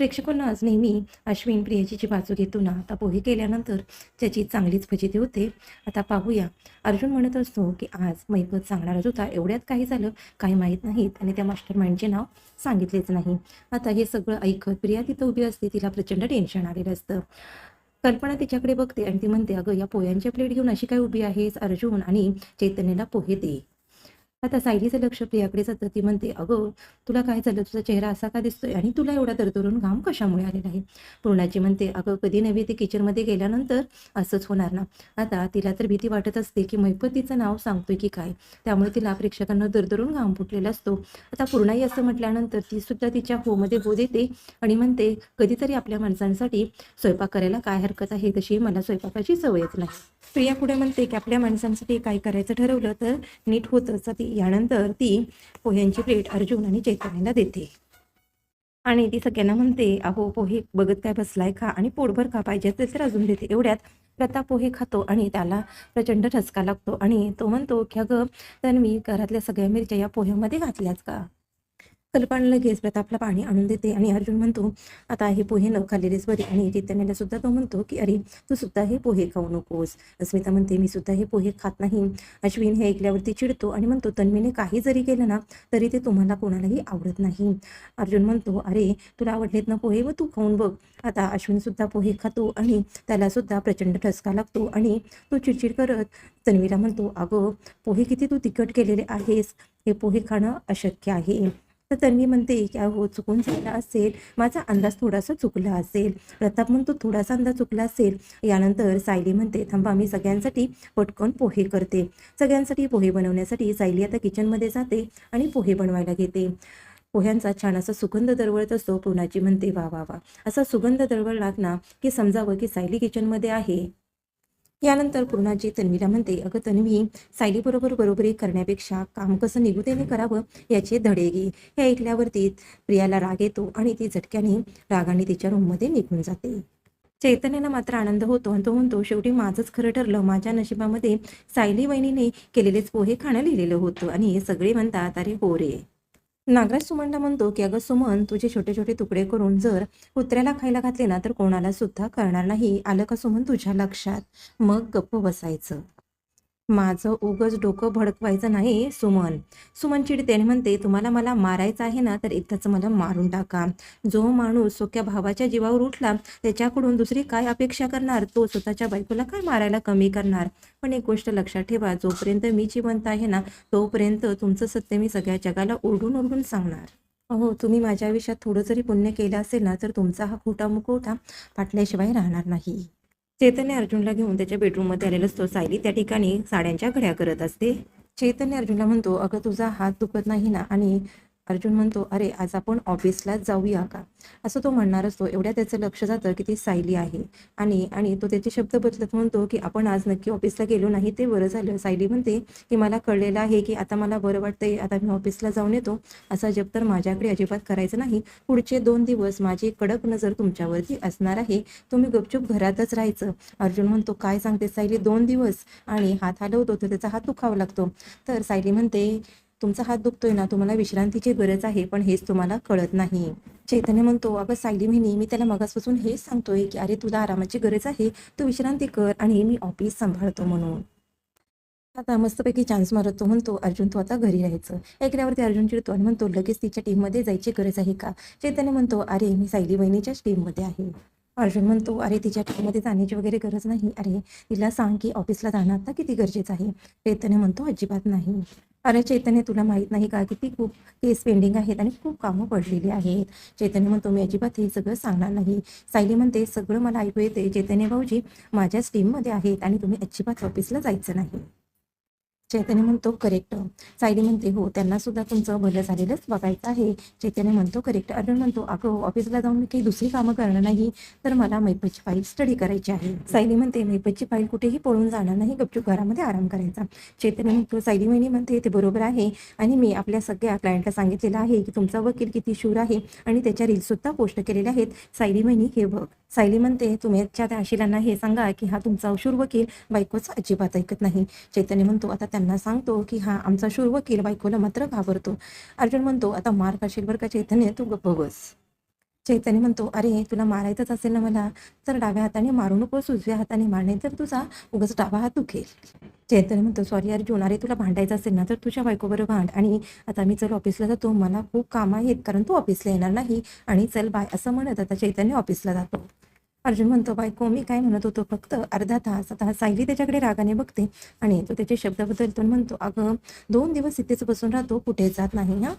प्रेक्षकांना आज नेहमी अश्विन प्रियाजीची बाजू घेतो ना. आता पोहे केल्यानंतर त्याची चांगलीच फजिती होते. आता पाहूया. अर्जुन म्हणत असतो की आज मैपत सांगणारच होता एवढ्यात काही झालं काही माहीत नाहीत आणि त्या मास्टर माइंडचे नाव सांगितलेच नाही. आता हे सगळं ऐकत प्रिया तिथं उभी असते. तिला प्रचंड टेन्शन आलेलं असतं. कल्पना तिच्याकडे बघते आणि ती म्हणते अगं या पोह्यांच्या प्लेट घेऊन अशी काय उभी आहेस अर्जुन? आणि चैतन्याला पोहे दे. आता सायलीचं लक्ष प्रियाकडे जातं. ती म्हणते अगं तुला काय झालं? तुझा चेहरा असा का दिसतोय? आणि तुला एवढा दरदरून घाम कशामुळे आलेला आहे? पूर्णाची म्हणते अगं कधी नव्हे ते किचनमध्ये गेल्यानंतर असंच होणार ना? आता तिला तर भीती वाटत असते की मैपतीचं नाव सांगतोय की काय? त्यामुळे तिला प्रेक्षकांना दरदरून घाम फुटलेला असतो. आता पूर्णाई असं म्हटल्यानंतर ती सुद्धा तिच्या होमध्ये हो देते आणि म्हणते कधीतरी आपल्या माणसांसाठी स्वयंपाक करायला काय हरकत आहे? तशी मला स्वयंपाकाची सवयच नाही. प्रिया पुढे म्हणते की आपल्या माणसांसाठी काय करायचं ठरवलं तर नीट होतच ती यानंतर ती पोह्यांची प्लेट अर्जुन आणि चैतन्याला देते. आणि ती सगळ्यांना म्हणते अहो पोहे बघत काय बसलाय खा आणि पोटभर का पाहिजे असेल तर अजून देते. एवढ्यात प्रताप पोहे खातो आणि त्याला प्रचंड ठसका लागतो आणि तो म्हणतो की अगं तर मी घरातल्या सगळ्या मिरच्या या पोह्यामध्ये घातल्याच का? कल्पना लगेच प्रतापला पाणी आणून देते आणि अर्जुन म्हणतो आता हे पोहे न खाल्लेलेच बरे आणि चैतन्याला सुद्धा तो म्हणतो की अरे तू सुद्धा हे पोहे खाऊ नकोस. अस्मिता म्हणते मी सुद्धा हे पोहे खात नाही. अश्विन हे ऐकल्यावरती चिडतो आणि म्हणतो तन्वीने काही जरी केलं ना तरी ते तुम्हाला कोणालाही आवडत नाही. अर्जुन म्हणतो अरे तुला आवडलेत ना पोहे? व तू खाऊन बघ. आता अश्विन सुद्धा पोहे खातो आणि त्याला सुद्धा प्रचंड ठसका लागतो आणि तो चिडचिड करत तन्वीला म्हणतो अगं पोहे किती तू तिखट केलेले आहेस. हे पोहे खाणं अशक्य आहे. तर तन्वी म्हणते की हो चुकून झाला असेल. माझा अंदाज थोडासा चुकला असेल. प्रताप म्हणतो थोडासा अंदाज चुकला असेल. यानंतर सायली म्हणते थांबा मी सगळ्यांसाठी पटकन पोहे करते. सगळ्यांसाठी पोहे बनवण्यासाठी सायली आता किचनमध्ये जाते आणि पोहे बनवायला घेते. पोह्यांचा छान असा सुगंध दरवळत असतो. पुनाची म्हणते वा वा वा. असा सुगंध दरवळ ना की समजावं की सायली किचनमध्ये आहे. यानंतर पूर्णाजी तन्वीला म्हणते अगं तन्वी सायलीबरोबर बरोबरी करण्यापेक्षा काम कसं निगुतेने करावं याचे धडे घे. हे ऐकल्यावरती प्रियाला राग येतो आणि ती झटक्याने रागाने तिच्या रूममध्ये निघून जाते. चैतन्याला मात्र आनंद होतो आणि तो म्हणतो शेवटी माझंच खरं ठरलं. माझ्या नशिबामध्ये सायली वहिनीने केलेलेच पोहे खाणं लिहिलेलं होतं आणि हे सगळे म्हणतात अरे हो रे. नागराज सुमनला म्हणतो की अगं सुमन तुझे छोटे छोटे तुकडे करून जर कुत्र्याला खायला घातले ना तर कोणाला सुद्धा कळणार नाही. आलं का सुमन तुझ्या लक्षात? मग गप्प बसायचं. माझं उगच डोकं भडकवायचं नाही सुमन. सुमन चिडतेने म्हणते तुम्हाला मला मारायचं आहे ना तर एकदाच मला मारून टाका. जो माणूस सोक्या भावाच्या जीवावर उठला त्याच्याकडून दुसरी काय अपेक्षा करणार? तो स्वतःच्या बायकोला काय मारायला कमी करणार? पण एक गोष्ट लक्षात ठेवा जोपर्यंत मी जिवंत आहे ना तोपर्यंत तुमचं सत्य मी सगळ्या जगाला ओरडून ओरडून सांगणार. हो तुम्ही माझ्या आयुष्यात थोडं जरी पुण्य केलं असेल ना तर तुमचा हा खोटा मुखवटा फाटल्याशिवाय राहणार नाही. चैतन्य अर्जुनला घेऊन त्याच्या बेडरूममध्ये आलेला असतो सायली त्या ठिकाणी साड्यांच्या घड्या करत असते. चैतन्य अर्जुनला म्हणतो अगं तुझा हात दुखत नाही ना? आणि अर्जुन म्हणतो अरे आज आपण ऑफिसलाच जाऊया का? असं तो म्हणणार असतो एवढ्या त्याचं लक्ष जातं की ती सायली आहे. आणि आणि तो त्याचे शब्द बदलत म्हणतो की आपण आज नक्की ऑफिसला गेलो नाही. ते बरं झालं. सायली म्हणते की मला कळलेलं आहे की आता मला बरं वाटतंय आता मी ऑफिसला जाऊन येतो. असा जप तर माझ्याकडे अजिबात करायचं नाही. पुढचे दोन दिवस माझी कडक नजर तुमच्यावरती असणार आहे. तुम्ही गपचूप घरातच राहायचं. अर्जुन म्हणतो काय सांगते सायली? दोन दिवस. आणि हात हलवतो तर त्याचा हात दुखावा लागतो. तर सायली म्हणते तुमचा हात दुखतोय ना तुम्हाला विश्रांतीची गरज आहे पण हेच तुम्हाला कळत नाही. चैतन्य म्हणतो अगं सायली महिनी मी त्याला मगासपासून हेच सांगतोय की अरे तुला आरामाची गरज आहे तू विश्रांती कर आणि मी ऑफिस सांभाळतो म्हणून. आता मस्तपैकी चान्स मारत तो म्हणतो अर्जुन तू आता घरी राहायचं. ऐकल्यावरती अर्जुन चिडतो आणि म्हणतो लगेच तिच्या टीममध्ये जायची गरज आहे का? चैतन्य म्हणतो अरे मी सायली बहिणीच्याच टीममध्ये आहे. अर्जुन म्हणतो अरे तिच्या टीममध्ये जाण्याची वगैरे गरज नाही. अरे तिला सांग की ऑफिसला जाणं आता किती गरजेचं आहे? चैतन्य म्हणतो अजिबात नाही. अरे चैतन्य तुला माहीत नाही का किती खूप केस पेंडिंग आहेत आणि खूप कामं पडलेली आहेत. चैतन्य म्हणतो मी अजिबात हे सगळं सांगणार नाही. सायली म्हणते सगळं मला ऐकू येते चैतन्य भाऊजी माझ्याच टीममध्ये आहेत आणि तुम्ही अजिबात ऑफिसला जायचं नाही. चैतन्य म्हणतो करेक्ट सायली म्हणते हो त्यांना सुद्धा तुमचं भलं झालेलंच बघायचं आहे. चैतन्य म्हणतो करेक्ट अर्जुन म्हणतो अगं ऑफिसला जाऊन मी काही दुसरी कामं करणार नाही तर मला मैपतची फाईल स्टडी करायची आहे. सायली म्हणते मैपतची फाईल कुठेही पळून जाणार नाही गपचूप घरामध्ये आराम करायचा. चैतन्य म्हणतो सायली वहिनी म्हणते ते बरोबर आहे आणि मी आपल्या सगळ्या क्लायंटला सांगितलेलं आहे की तुमचा वकील किती शूर आहे आणि त्याच्या रील्स सुद्धा पोस्ट केलेल्या आहेत. सायली वहिनी हे बघ. सायली म्हणते तुमच्या त्या आशिलांना हे सांगा की हा तुमचा शूर वकील बायकोच अजिबात ऐकत नाही. चैतन्य म्हणतो आता त्यांना सांगतो की हा आमचा शूर वकील बायकोला मात्र घाबरतो. अर्जुन म्हणतो आता मार खाशील बरं का चैतन्य? तू गप्प बस. चैतन्य म्हणतो अरे तुला मारायचंच असेल ना मला तर डाव्या हाताने मारू नकोस उजव्या हाताने मारणे तर तुझा उगाच डावा हात दुखेल. चैतन्य म्हणतो सॉरी अर्जुन अरे तुला भांडायचं असेल ना तर तुझ्या बायकोबर भांड. आणि आता मी चल ऑफिसला जातो मला खूप काम आहेत कारण तू ऑफिसला येणार नाही. आणि चल बाय असं म्हणत आता चैतन्य ऑफिसला जातो. अर्जुन म्हणतो बायको मी काय म्हणत होतो फक्त अर्धा तास आता सायली त्याच्याकडे रागाने बघते आणि तो त्याचे शब्द बदलतो म्हणतो अगं दोन दिवस इथेच बसून राहतो कुठे जात नाही हा?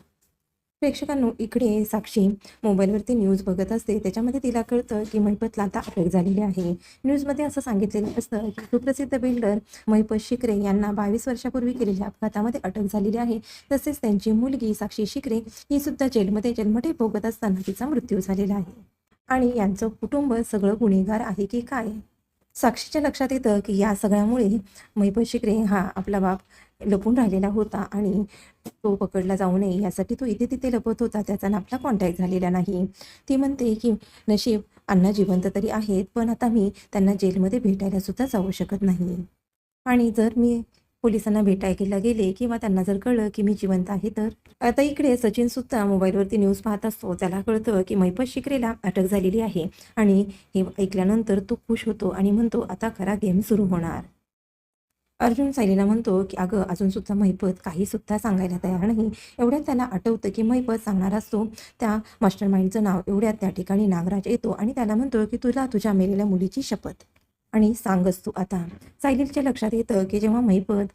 प्रेक्षकांनो इकडे साक्षी मोबाईलवरती न्यूज बघत असते. त्याच्यामध्ये तिला कळतं की महिपतला आता अटक झालेली आहे. न्यूजमध्ये असं सांगितलेलं असतं की सुप्रसिद्ध बिल्डर महिपत शिकरे यांना बावीस वर्षापूर्वी केलेल्या अपघातामध्ये अटक झालेली आहे. तसेच त्यांची मुलगी साक्षी शिकरे ही सुद्धा जेलमध्ये जन्मठे भोगत असताना तिचा मृत्यू झालेला आहे. आणि यांचं कुटुंब सगळं गुन्हेगार आहे की काय? साक्षीच्या लक्षात येतं की या सगळ्यामुळे महिपत शिकरे हा आपला बाप लपून राहिलेला होता आणि तो पकडला जाऊ नये यासाठी तो इथे तिथे लपत होता. त्याचा ना आपला कॉन्टॅक्ट झालेला नाही. ती म्हणते की नशीब अण्णा जिवंत तरी आहेत पण आता मी त्यांना जेलमध्ये भेटायला सुद्धा जाऊ शकत नाही. आणि जर मी पोलिसांना भेटायला गेले किंवा त्यांना जर कळलं की मी जिवंत आहे तर. आता इकडे सचिन सुद्धा मोबाईलवरती न्यूज पाहत असतो. त्याला कळतं की मैपत शिकरेला अटक झालेली आहे आणि हे ऐकल्यानंतर तो खुश होतो आणि म्हणतो आता खरा गेम सुरू होणार. अर्जुन सायलीला म्हणतो की अगं अजून सुद्धा महिपत काही सुद्धा सांगायला तयार नाही. एवढ्यात त्याला आठवतं की महिपत सांगणार असतो. त्या मास्टर माइंडचं नाव एवढ्यात त्या ठिकाणी नागराज येतो आणि त्याला म्हणतो की तुला तुझ्या मेलेल्या मुलीची शपथ. आणि सांगच तू आता. सायलीच्या लक्षात येतं की जेव्हा महिपत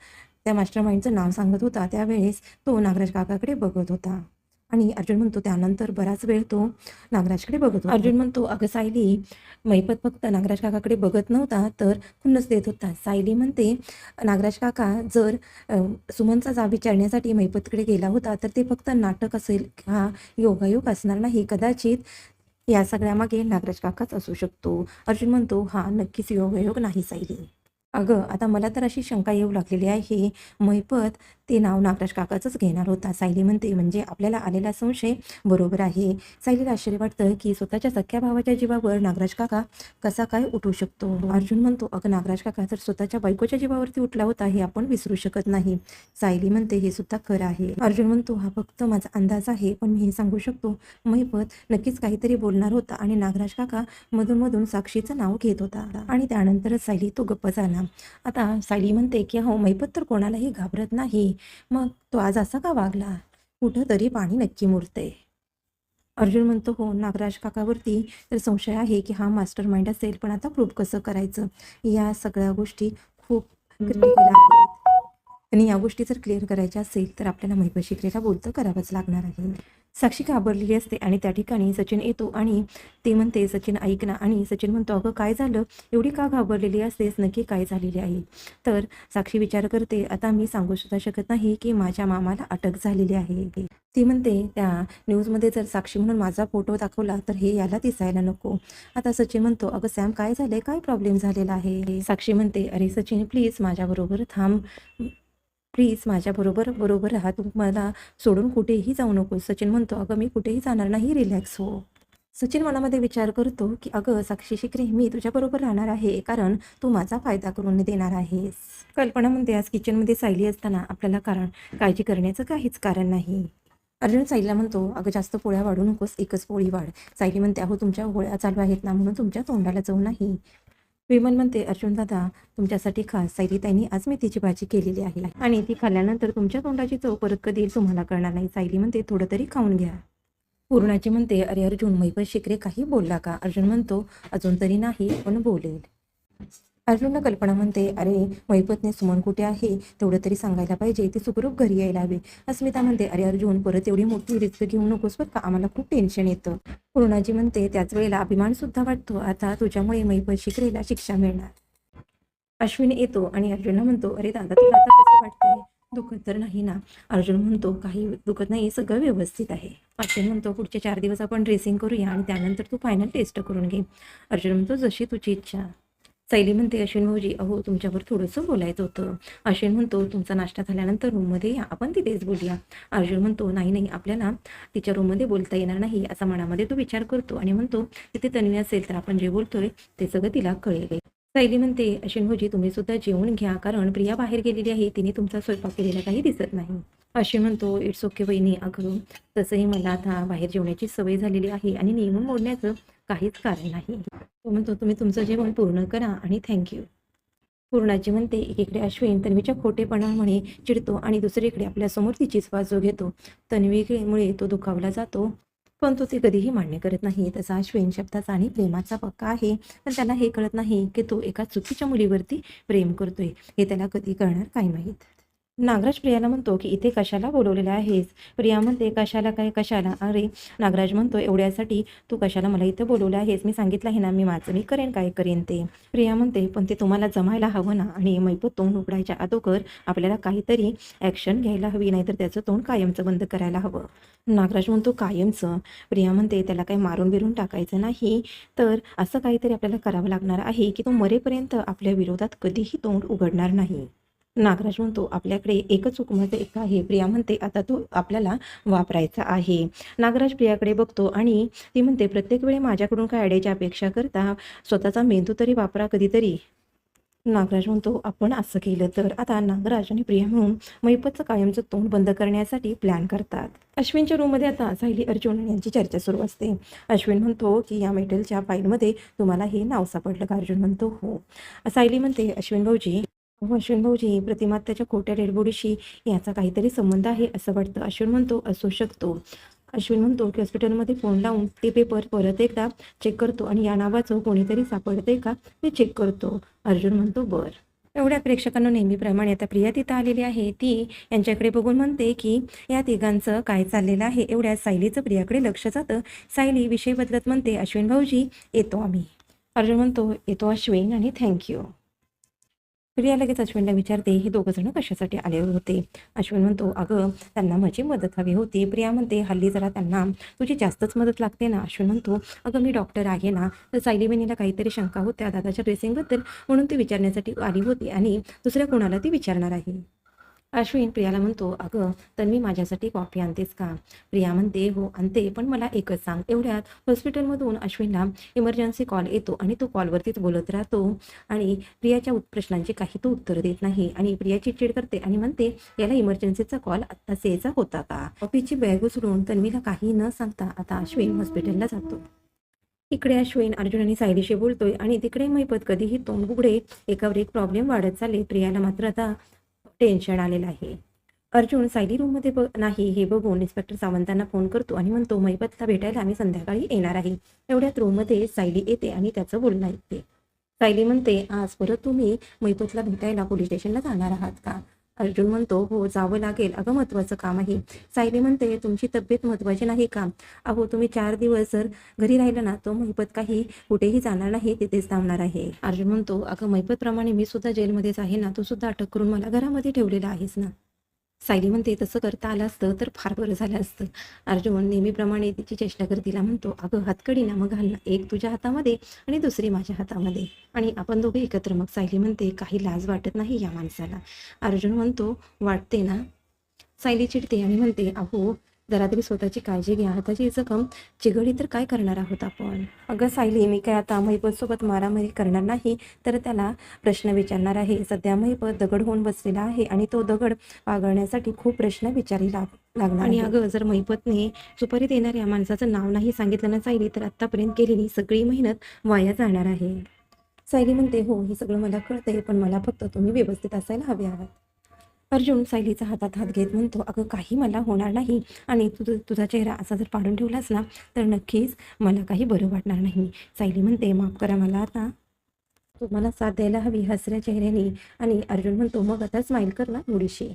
त्या मास्टर माइंडचं नाव सांगत होता त्यावेळेस तो नागराज काकाकडे बघत होता. आणि अर्जुन म्हणतो त्यानंतर बराच वेळ तो नागराजकडे बघत होता. अर्जुन म्हणतो अगं सायली महिपत फक्त नागराज काकाकडे बघत नव्हता तर खुन्नस देत होता. सायली म्हणते नागराज काका जर सुमनचा जा विचारण्यासाठी महिपतकडे गेला होता तर ते फक्त नाटक असेल हा योगायोग असणार नाही. कदाचित या सगळ्यामागे नागराज काकाच असू शकतो. अर्जुन म्हणतो हा नक्कीच योगायोग नाही सायली. अगं आता मला तर अशी शंका येऊ लागलेली आहे. महिपत ते नाव नागराज काकाचंच घेणार होता. सायली म्हणते म्हणजे आपल्याला आलेला संशय बरोबर आहे. सायलीला आश्चर्य वाटतं की स्वतःच्या सख्या भावाच्या जीवावर नागराज काका कसा काय उठू शकतो? अर्जुन म्हणतो अगं नागराज काका जर स्वतःच्या बायकोच्या जीवावरती उठला होता हे आपण विसरू शकत नाही. सायली म्हणते हे सुद्धा खरं आहे. अर्जुन म्हणतो हा फक्त माझा अंदाज आहे पण मी हे सांगू शकतो. महिपत नक्कीच काहीतरी बोलणार होता आणि नागराज काका मधून मधून साक्षीचं नाव घेत होता. आणि त्यानंतरच सायली तो गप्प झाला. आता सायली म्हणते की हो महिपत तर कोणालाही घाबरत नाही. मग तो आज असा का वागला? कुठं तरी पाणी नक्की मुरते अर्जुन म्हणतो हो नागराज काकावरती तर संशय आहे की हा मास्टर माइंड असेल पण आता प्रूव्ह कसं करायचं? या सगळ्या गोष्टी खूप क्रिटिकल आहेत. आणि या गोष्टी जर क्लिअर करायच्या असेल तर आपल्याला महिपत बोलतं करावंच लागणार आहे. साक्षी घाबरलेली असते आणि त्या ठिकाणी सचिन येतो आणि ते म्हणते सचिन ऐक ना. आणि सचिन म्हणतो अगं काय झालं? एवढी का घाबरलेली असतेस? नक्की काय झालेली आहे? तर साक्षी विचार करते आता मी सांगू सुद्धा शकत नाही की माझ्या मामाला अटक झालेली आहे. ती म्हणते त्या न्यूजमध्ये जर साक्षी म्हणून माझा फोटो दाखवला तर हे याला दिसायला नको. आता सचिन म्हणतो अगं सॅम काय झालंय? काय प्रॉब्लेम झालेला आहे? साक्षी म्हणते अरे सचिन प्लीज माझ्याबरोबर थांब. प्लीज माझ्याबरोबर बरोबर राहा. तू मला सोडून कुठेही जाऊ नको सचिन म्हणतो अगं मी कुठेही जाणार नाही. रिलॅक्स हो. सचिन मनामध्ये विचार करतो की अगं साक्षी शिकरे मी तुझ्याबरोबर राहणार आहे कारण तू माझा फायदा करून देणार आहेस. कल्पना म्हणते आज किचनमध्ये सायली असताना आपल्याला कारण काळजी करण्याचं काहीच कारण नाही. अर्जुन साईला म्हणतो अगं जास्त पोळ्या वाढू नकोस एकच पोळी वाढ. सायली म्हणते अहो तुमच्या होळ्या चालू आहेत ना म्हणून तुमच्या तोंडाला जाऊ नाही. विमल म्हणते अर्जुन दादा तुमच्यासाठी खास सायली ताईंनी आज मेथीची भाजी केलेली आहे. आणि ती खाल्ल्यानंतर तुमच्या तोंडाची चव परत कधी येईल तुम्हाला कळणार नाही सायली म्हणते थोडं तरी खाऊन घ्या. पूर्णाची म्हणते अरे अर्जुन मैपत शिकरे काही बोलला का? अर्जुन म्हणतो अजून तरी नाही पण बोलेल. अर्जुनला कल्पना म्हणते अरे मैपत्नी सुमन कुठे आहे? तेवढं तरी सांगायला पाहिजे. ती सुखरूप घरी यायला हवी. अस्मिता म्हणते अरे अर्जुन परत एवढी मोठी रिस्क घेऊ नकोस बरं का? आम्हाला खूप टेन्शन येतं. पूर्णाजी म्हणते त्याच वेळेला अभिमान सुद्धा वाटतो. आता तुझ्यामुळे मैपत शिकरेला शिक्षा मिळणार. अश्विन येतो आणि अर्जुनला म्हणतो अरे दादा तुला आता कसं वाटतंय? दुखत तर नाही ना? अर्जुन म्हणतो काही दुखत नाही सगळं व्यवस्थित आहे. अश्विन म्हणतो पुढचे चार दिवस आपण ड्रेसिंग करूया आणि त्यानंतर तू फायनल टेस्ट करून घे. अर्जुन म्हणतो जशी तुझी इच्छा. सैली म्हणते अश्विन भाऊजी अहो तुमच्यावर थोडंसं बोलायचं होतं. अश्विन म्हणतो तुमचा नाश्ता झाल्यानंतर रूममध्ये या आपण तिथेच बोलूया. अर्जुन म्हणतो नाही नाही आपल्याला तिच्या रूममध्ये बोलता येणार नाही असा मनामध्ये तो विचार करतो आणि म्हणतो तिथे तन्वी असेल तर आपण जे बोलतोय ते सगळं तिला कळेल. सायली म्हणते अश्विन भाऊजी तुम्ही सुद्धा जेवून घ्या कारण प्रिया बाहेर गेलेली आहे तिने तुमचा स्वयंपाक केलेला काही दिसत नाही. अशी म्हणतो इट्स ओके वहिनी. अगं तसंही मला आता बाहेर जेवण्याची सवय झालेली आहे आणि नियम मोडण्याचं काहीच कारण नाही. तो म्हणतो तुम्ही तुमचं जेवण पूर्ण करा आणि थँक्यू पूर्णाची म्हणते एकीकडे अश्विन तन्वीच्या खोटेपणामुळे चिडतो आणि दुसरीकडे आपल्यासमोर तिचीच बाजू घेतो तन्वीमुळे तो दुखावला जातो. पण तो ते कधीही मान्य करत नाही. तसा अश्विन शब्दाचा आणि प्रेमाचा पक्का आहे. पण त्याला हे कळत नाही की तो एका चुकीच्या मुलीवरती प्रेम करतोय. हे त्याला कधी कळणार काय माहीत? नागराज प्रियाला म्हणतो की इथे कशाला बोलवलेलं आहेस? प्रिया म्हणते कशाला काय कशाला? अरे नागराज म्हणतो एवढ्यासाठी तू कशाला मला इथं बोलवलं आहेस? मी सांगितलं आहे ना मी माझं मी करेन काय करेन ते. प्रिया म्हणते पण ते तुम्हाला जमायला हवं ना आणि मैपत तोंड उघडायच्या अगोदर आपल्याला काहीतरी ॲक्शन घ्यायला हवी नाहीतर त्याचं तोंड कायमचं बंद करायला हवं. नागराज म्हणतो कायमचं? प्रिया म्हणते त्याला काही मारून बिरून टाकायचं नाही तर असं काहीतरी आपल्याला करावं लागणार आहे की तो मरेपर्यंत आपल्या विरोधात कधीही तोंड उघडणार नाही. नागराज म्हणतो आपल्याकडे एकच हुकूमत म्हणजे एक आहे. प्रिया म्हणते आता तो आपल्याला वापरायचा आहे. नागराज प्रियाकडे बघतो आणि ती म्हणते प्रत्येक वेळी माझ्याकडून काय अड्याची अपेक्षा करता? स्वतःचा मेंदू तरी वापरा कधीतरी. नागराज म्हणतो आपण असं केलं तर? आता नागराज आणि प्रिया म्हणून मैपतचं कायमचं तोंड बंद करण्यासाठी प्लॅन करतात. अश्विनच्या रूममध्ये आता सायली अर्जुन यांची चर्चा सुरू असते. अश्विन म्हणतो की या मेटलच्या फाईलमध्ये तुम्हाला हे नाव सापडलं का अर्जुन म्हणतो हो. सायली म्हणते अश्विन भाऊजी अश्विन भाऊजी प्रतिमा त्याच्या खोट्या डेडबॉडीशी याचा काहीतरी संबंध आहे असं वाटतं. अश्विन म्हणतो असू शकतो. अश्विन म्हणतो की हॉस्पिटलमध्ये फोन लावून ते पेपर परत एकदा चेक करतो आणि या नावाचं कोणीतरी सापडते का ते चेक करतो. अर्जुन म्हणतो बर. एवढ्या प्रेक्षकांना नेहमीप्रमाणे आता प्रिया तिथं आलेली आहे. ती यांच्याकडे बघून म्हणते की या तिघांचं काय चाललेलं आहे? एवढ्या सायलीचं प्रियाकडे लक्ष जातं. सायली विषय बदलत म्हणते अश्विन भाऊजी येतो आम्ही. अर्जुन म्हणतो येतो अश्विन आणि थँक्यू प्रिया लगेच अश्विनला विचारते हे दोघं जण कशासाठी आले होते? अश्विन म्हणतो अगं त्यांना माझी मदत हवी होती. प्रिया म्हणते हल्ली जरा त्यांना तुझी जास्तच मदत लागते ना? अश्विन म्हणतो अगं मी डॉक्टर आहे ना तर सायली बहिणीला काहीतरी शंका होत्या दादाच्या ड्रेसिंगबद्दल म्हणून ती विचारण्यासाठी आली होती आणि दुसऱ्या कोणाला ती विचारणार आहे? अश्विन प्रियाला म्हणतो अगं तर मी माझ्यासाठी कॉफी आणतेस का? प्रिया म्हणते हो आणते पण मला एकच सांग एवढ्यात हॉस्पिटलमधून अश्विनला इमर्जन्सी कॉल येतो आणि तो कॉलवरतीच बोलत राहतो आणि प्रियाच्या प्रश्नांची काही तो उत्तर देत नाही आणि प्रिया चिडचिड करते आणि म्हणते याला इमर्जन्सीचा कॉल आत्ताच यायचा होता का? कॉफीची बॅग उचलून तन्वीला काही न सांगता आता अश्विन हॉस्पिटलला जातो. इकडे अश्विन अर्जुन आणि सायलीशी बोलतोय आणि तिकडे मैपत कधीही तोंड उघडे एकावर एक प्रॉब्लेम वाढत चालले. प्रियाला मात्र आता टेन्शन आलेलं आहे. अर्जुन सायली रूममध्ये ब नाही हे बघून इन्स्पेक्टर सावंतांना फोन करतो आणि म्हणतो मैपतला भेटायला आम्ही संध्याकाळी येणार आहे. एवढ्यात रूममध्ये सायली येते आणि त्याचं बोलणं ऐकते. सायली म्हणते आज परत तुम्ही मैपतला भेटायला पोलीस स्टेशनला जाणार आहात का? अर्जुन म्हणतो हो जावं लागेल. अगं महत्त्वाचं काम आहे. सायली म्हणते तुमची तब्येत महत्त्वाची नाही का? अहो तुम्ही चार दिवस जर घरी राहिलं ना तो महिपत काही कुठेही जाणार नाही तिथेच थांबणार आहे. अर्जुन म्हणतो अगं महिपतप्रमाणे मी सुद्धा जेलमध्येच आहे ना तू सुद्धा अटक करून मला घरामध्ये ठेवलेला आहेस ना. सायली म्हणते तसं करता आलं असतं तर फार बरं झालं असतं. अर्जुन नेहमीप्रमाणे तिची चेष्टा कर तिला म्हणतो अगं हातकडी ना मग घाल ना एक तुझ्या हातामध्ये आणि दुसरी माझ्या हातामध्ये. आणि आपण दोघे एकत्र मग सायली म्हणते काही लाज वाटत नाही या माणसाला. अर्जुन म्हणतो वाटते ना. सायली चिडते आणि म्हणते अहो जरा तरी स्वतःची काळजी घ्या. हाताची जखम चिघळी तर काय करणार आहोत आपण? अगं सायली मी काय आता महिपतसोबत मारामारी करणार नाही तर त्याला प्रश्न विचारणार आहे. सध्या महिपत दगड होऊन बसलेला आहे आणि तो दगड पागळण्यासाठी खूप प्रश्न विचारी लाग लागणार आणि अगं जर महिपतने सुपारी देणाऱ्या माणसाचं नाव नाही सांगितलं ना सायली तर आत्तापर्यंत केलेली सगळी मेहनत वाया जाणार आहे. सायली म्हणते हो हे सगळं मला कळतंय पण मला फक्त तुम्ही व्यवस्थित असायला हवे आहात. अर्जुन सायलीचा हातात हात घेत म्हणतो अगं काही मला होणार नाही आणि तुझं तुझा चेहरा असा जर पाडून ठेवलास ना तर नक्कीच मला काही बरं वाटणार नाही. सायली म्हणते माफ करा मला आता. तुम्हाला साथ द्यायला हवी हसऱ्या चेहऱ्याने. आणि अर्जुन म्हणतो मग आता स्माईल कर ना थोडीशी.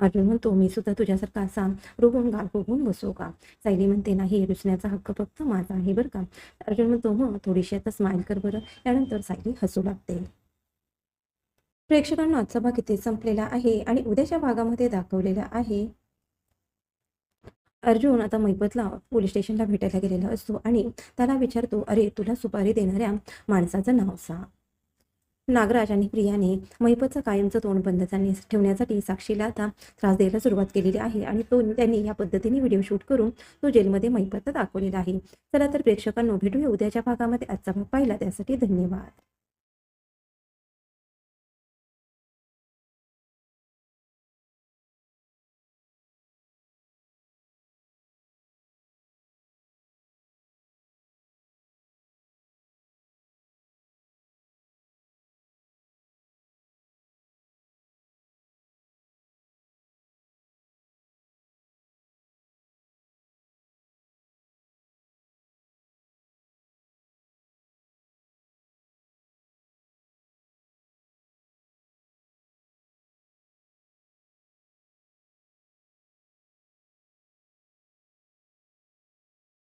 अर्जुन म्हणतो मी सुद्धा तुझ्यासारखा असा रुगून गाल फुगून बसू का? सायली म्हणते नाही रुसण्याचा हक्क फक्त माझा आहे बरं का. अर्जुन म्हणतो मग थोडीशी आता स्माईल कर बरं. त्यानंतर सायली हसू लागते. प्रेक्षकांना आजचा भाग इथे संपलेला आहे आणि उद्याच्या भागामध्ये दाखवलेला आहे. अर्जुन आता मैपतला पोलीस स्टेशनला भेटायला गेलेला असतो आणि त्याला विचारतो अरे तुला सुपारी देणाऱ्या माणसाचं नाव सांग. नागराज आणि प्रियाने महिपतचं कायमचं तोंड बंद ठेवण्यासाठी साक्षीला आता त्रास द्यायला सुरुवात केलेली आहे आणि तो त्यांनी या पद्धतीने व्हिडिओ शूट करून तो जेलमध्ये मैपत दाखवलेला आहे. चला तर प्रेक्षकांनो भेटूया उद्याच्या भागामध्ये आजचा भाग पाहिला त्यासाठी धन्यवाद.